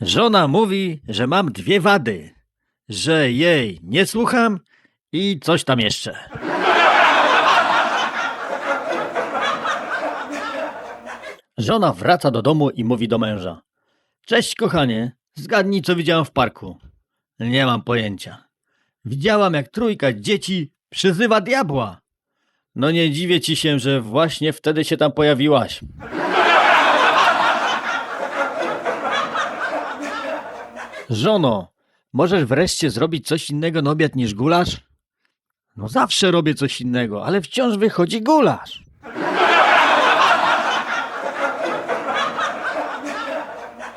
Żona mówi, że mam dwie wady. Że jej nie słucham i coś tam jeszcze. Żona wraca do domu i mówi do męża. Cześć kochanie, zgadnij co widziałam w parku. Nie mam pojęcia. Widziałam jak trójka dzieci przyzywa diabła. No nie dziwię ci się, że właśnie wtedy się tam pojawiłaś. Żono, możesz wreszcie zrobić coś innego na obiad niż gulasz? No zawsze robię coś innego, ale wciąż wychodzi gulasz.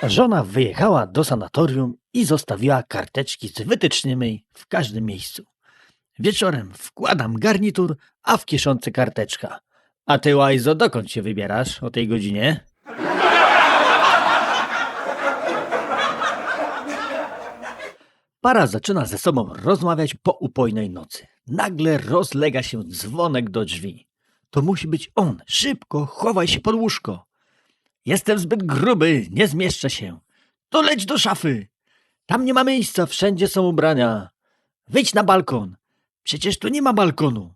Żona wyjechała do sanatorium i zostawiła karteczki z wytycznymi w każdym miejscu. Wieczorem wkładam garnitur, a w kieszonce karteczka. A ty, Łajzo, dokąd się wybierasz o tej godzinie? Para zaczyna ze sobą rozmawiać po upojnej nocy. Nagle rozlega się dzwonek do drzwi. To musi być on. Szybko, chowaj się pod łóżko. Jestem zbyt gruby, nie zmieszczę się. To leć do szafy. Tam nie ma miejsca, wszędzie są ubrania. Wyjdź na balkon. Przecież tu nie ma balkonu.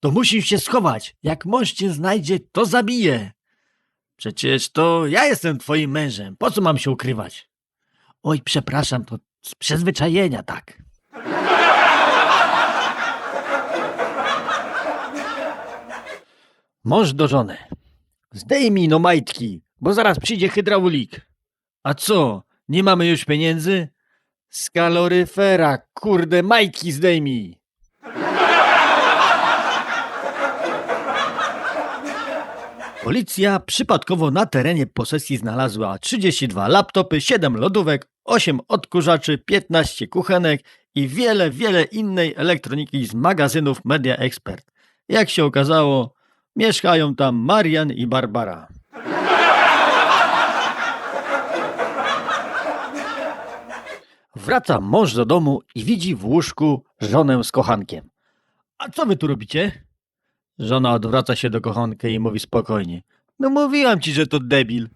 To musisz się schować. Jak mąż cię znajdzie, to zabije. Przecież to ja jestem twoim mężem. Po co mam się ukrywać? Oj, przepraszam, to z przyzwyczajenia tak. Mąż do żony. Zdejmij no majtki, bo zaraz przyjdzie hydraulik. A co, nie mamy już pieniędzy? Z kaloryfera, kurde, majtki zdejmij. Policja przypadkowo na terenie posesji znalazła 32 laptopy, 7 lodówek, 8 odkurzaczy, 15 kuchenek i wiele, wiele innej elektroniki z magazynów Media Expert. Jak się okazało, mieszkają tam Marian i Barbara. Wraca mąż do domu i widzi w łóżku żonę z kochankiem. A co wy tu robicie? Żona odwraca się do kochanka i mówi spokojnie. No mówiłam ci, że to debil.